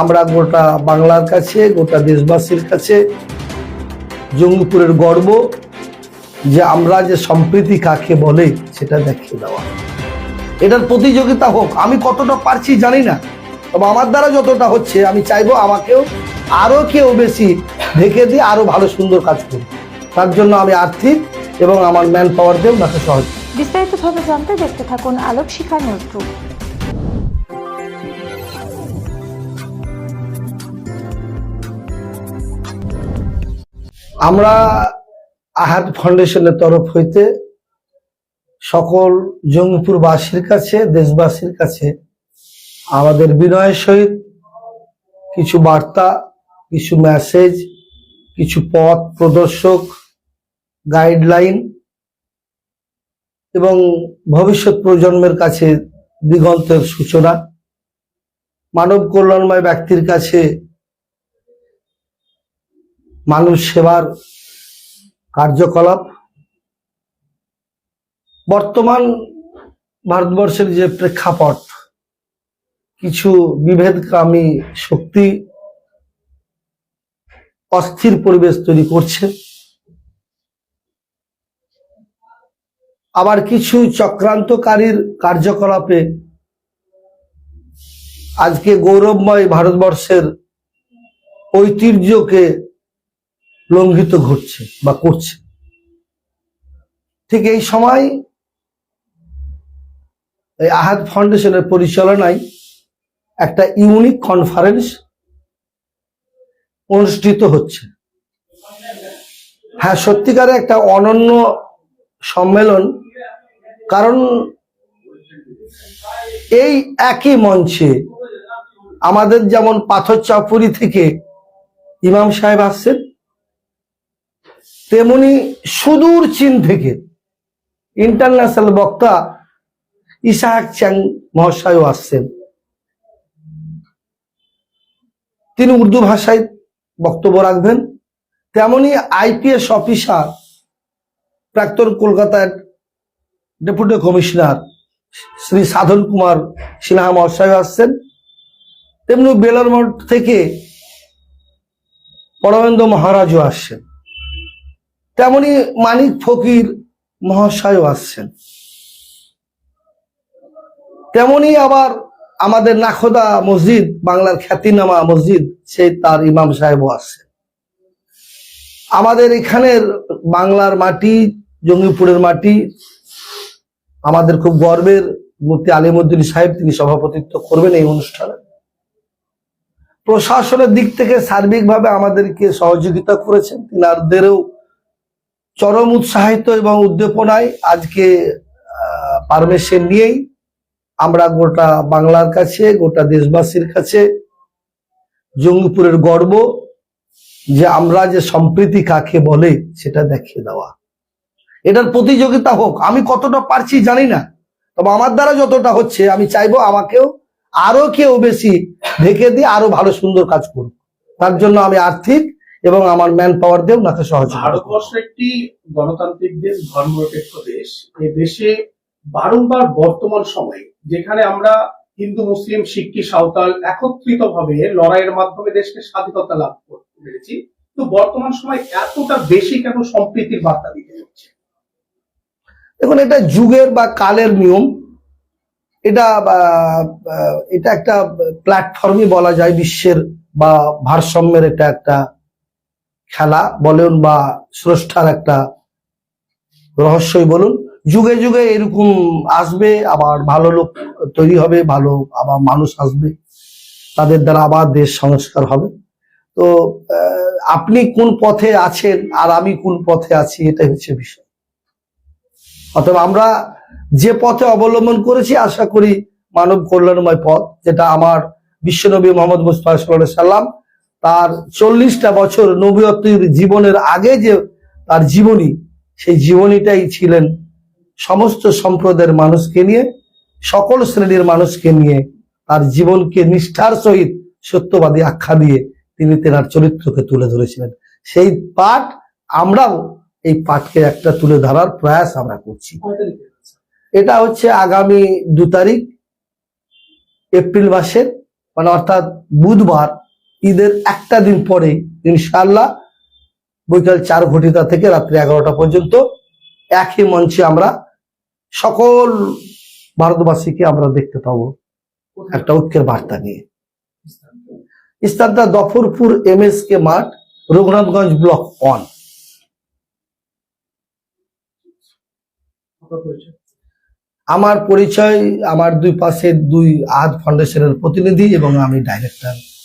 আমরা গোটা বাংলার কাছে, গোটা দেশবাসীর কাছে জঙ্গিপুরের গর্ব যে আমরা যে সম্প্রীতি কাকে বলে সেটা দেখিয়ে দেওয়া। এটার প্রতিযোগিতা হোক, আমি কতটা পারছি জানি না। তবে আমার দ্বারা যতটা হচ্ছে, আমি চাইব আমাকেও আরও কেউ বেশি ঢেকে দিয়ে আরও ভালো, সুন্দর কাজ করুক। তার জন্য আমি আর্থিক এবং আমার ম্যান পাওয়ার দিয়ে ওনাকে সহজ বিস্তারিতভাবে জানতে দেখতে থাকুন আলোক শিখা নিউজ আমরা আহাদ ফাউন্ডেশনের তরফ হইতে সকল জঙ্গিপুরবাসীর কাছে, দেশবাসীর কাছে আমাদের বিনয়ের সহিত কিছু বার্তা, কিছু মেসেজ কিছু পথ প্রদর্শক গাইডলাইন এবং ভবিষ্যৎ প্রজন্মের কাছে দিগন্তের সূচনা। মানব কল্যাণময় ব্যক্তির কাছে মানুষ সেবার কার্যকলাপ। বর্তমান ভারতবর্ষের যে প্রেক্ষাপট, কিছু বিভেদকামী শক্তি অস্থির পরিবেশ তৈরি করছে। আবার কিছু চক্রান্তকারীর কার্যকলাপে আজকে গৌরবময় ভারতবর্ষের ঐতিহ্যকে লঙ্ঘিত ঘটছে বা করছে। ঠিক এই সময় এই আহাদ ফাউন্ডেশনের পরিচালনায় একটা ইউনিক কনফারেন্স অনুষ্ঠিত হচ্ছে। হ্যাঁ সত্যিকারে একটা অনন্য সম্মেলন, কারণ এই একই মঞ্চে আমাদের যেমন পাথর চাপুরি থেকে ইমাম সাহেব আসছেন তেমনি সুদূর চীন থেকে ইন্টারন্যাশনাল বক্তা ইসাহাক চ্যাং মহাশয়ও আসছেন। তিনি উর্দু ভাষায় বক্তব্য রাখবেন। তেমনি আইপিএস অফিসার প্রাক্তন কলকাতার ডেপুটি কমিশনার শ্রী সাধন কুমার সিনহা মহাশয় আসছেন। তেমনি বেলার মঠ থেকে পরমেন্দ্র মহারাজও আসছেন। তেমনি মানিক ফকির মহাশয়ও আসছেন। তেমনি আবার আমাদের নাখোদা মসজিদ, বাংলার খ্যাতিনামা মসজিদ, সেই তার ইমাম সাহেবও আসছেন। আমাদের এখানের বাংলার মাটি, জঙ্গিপুরের মাটি, আমাদের খুব গর্বের মুফতি আলিমুদ্দিন সাহেব, তিনি সভাপতিত্ব করবেন এই অনুষ্ঠানে। প্রশাসনের দিক থেকে সার্বিকভাবে আমাদেরকে সহযোগিতা করেছেন তিনারদেরও চরম উৎসাহিত এবং উদ্দীপনায় আজকে পারমিশন নিয়েই আমরা গোটা বাংলার কাছে, গোটা দেশবাসীর কাছে জঙ্গিপুরের গর্ব যে আমরা যে সম্প্রীতি কাকে বলে সেটা দেখিয়ে দেওয়া। এটার প্রতিযোগিতা হোক, আমি কতটা পারছি জানি না, তবে আমার দ্বারা যতটা হচ্ছে আমি চাইব আমাকেও আরও কেউ বেশি ঢেকে দিয়ে আরও ভালো সুন্দর কাজ করুক। তার জন্য আমি আর্থিক এবং আমার ম্যান পাওয়ার দিয়ে ওনাকে সহযোগিতা ভারতবর্ষ একটি গণতান্ত্রিক দেশ ধর্মনিরপেক্ষ দেশ। এই দেশে বারংবার বর্তমান সময়ে যেখানে আমরা হিন্দু মুসলিম শিখি সাঁওতাল একত্রিত ভাবে লড়াইয়ের মাধ্যমে দেশকে স্বাধীনতা লাভ করতে পেরেছি তো বর্তমান সময় এতটা বেশি কেন সম্প্রীতির বার্তা দিতে হচ্ছে? দেখুন এটা যুগের বা কালের নিয়ম। এটা এটা একটা প্ল্যাটফর্মই বলা যায় বিশ্বের বা ভারসাম্যের এটা একটা খেলা বলেন বা স্রষ্টার একটা রহস্যই বলুন, যুগে যুগে এরকম আসবে, আবার ভালো লোক তৈরি হবে, ভালো আবার মানুষ আসবে, তাদের দ্বারা আবার দেশ সংস্কার হবে। তো আপনি কোন পথে আছেন আর আমি কোন পথে আছি, এটাই হচ্ছে বিষয়। অথবা আমরা যে পথে অবলম্বন করেছি, আশা করি মানব কল্যাণময় পথ, যেটা আমার বিশ্বনবী মোহাম্মদ মুস্তফা সাল্লাম তার চল্লিশটা বছর নবীয়তির জীবনের আগে যে তার জীবনী, সেই জীবনীটাই ছিলেন সমস্ত সম্প্রদায়ের মানুষকে নিয়ে, সকল শ্রেণির মানুষকে নিয়ে তার জীবনকে নিষ্ঠার সহিত সত্যবাদী আখ্যা দিয়ে তিনি তেনার চরিত্রকে তুলে ধরেছিলেন। সেই পাঠ আমরাও এই পাঠকে একটা তুলে ধরার প্রয়াস আমরা করছি। এটা হচ্ছে আগামী দু তারিখ, এপ্রিল মাসের মানে অর্থাৎ বুধবার ঈদের একটা দিন পরে ইনশাআল্লাহ বৈকাল চার ঘটিতা থেকে রাত্রি এগারোটা পর্যন্ত একই মঞ্চে আমরা সকল ভারতবাসীকে আমরা দেখতে পাবো একটা ঐক্যের বার্তা নিয়ে। স্থানটা দফরপুর এম এস কে মাঠ, রঘুনাথগঞ্জ ব্লক ওয়ান। আমার পরিচয়, আমার দুই পাশে দুই আজ ফাউন্ডেশনের প্রতিনিধি এবং আমি ডাইরেক্টর